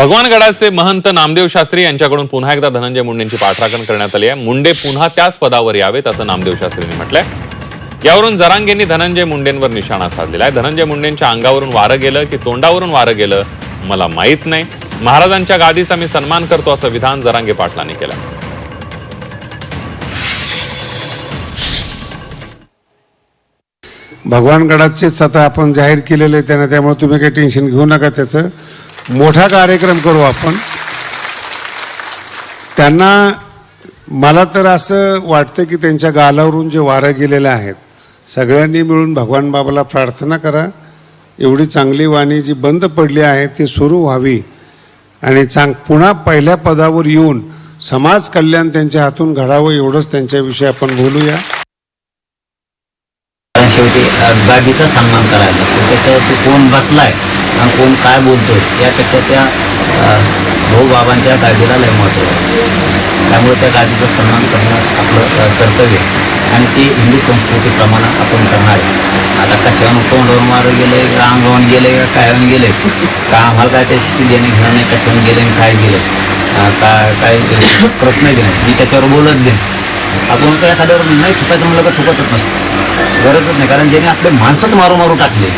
भगवानगडाचे महंत नामदेव शास्त्री यांच्याकडून पुन्हा एकदा धनंजय मुंडेंची पाठराखण करण्यात आली आहे. मुंडे पुन्हा त्याच पदावर यावेत असं नामदेव शास्त्रींनी म्हटलंय. यावरून जरांगेंनी धनंजय मुंडेंवर निशाणा साधलेला आहे. धनंजय मुंडेंच्या अंगावरून वारं गेलं की तोंडावरून वारं गेलं मला माहीत नाही. महाराजांच्या गादीचा मी सन्मान करतो असं विधान जरांगे पाटलांनी केलं भगवानगडाचेच आता आपण जाहीर केलेले आहे त्यांना त्यामुळे तुम्ही काही टेन्शन घेऊ नका त्याचं. मोठा कार्यक्रम करू आपण. त्यांना मला तर असं वाटतं की त्यांच्या गालावरून जे वारं गेलेलं आहेत सगळ्यांनी मिळून भगवान बाबाला प्रार्थना करा. एवढी चांगली वाणी जी बंद पडली आहे ती सुरू व्हावी. आणि चांग पुन्हा पहिल्या पदावर येऊन समाज कल्याण त्यांच्या हातून घडावं एवढंच त्यांच्याविषयी आपण बोलूया. शेवटी बागीचा सन्मान करायला त्याच्यावरती कोण बसलाय? आणि कोण काय बोलतो यापेक्षा त्या अ, भाऊ बाबांच्या गादीला लय महत्त्व आहे. त्यामुळे त्या गादीचा सन्मान करणं आपलं कर्तव्य आणि ते हिंदू संस्कृतीप्रमाणे आपण करणार आहे. आता कशावर तोंडावर मारून गेले का अंगावून गेले का कायवून गेले का आम्हाला काय त्याच्याशी देणे घेणं नाही कशावरून गेले आणि काय गेले काय काय प्रश्न बी नाही. मी त्याच्यावर बोलत नाही. आपण काय एखाद्यावर नाही थुकायचं म्हणलं का थुकतच नसतो. गरजच नाही. कारण ज्याने आपले माणसंच मारू मारू टाकले.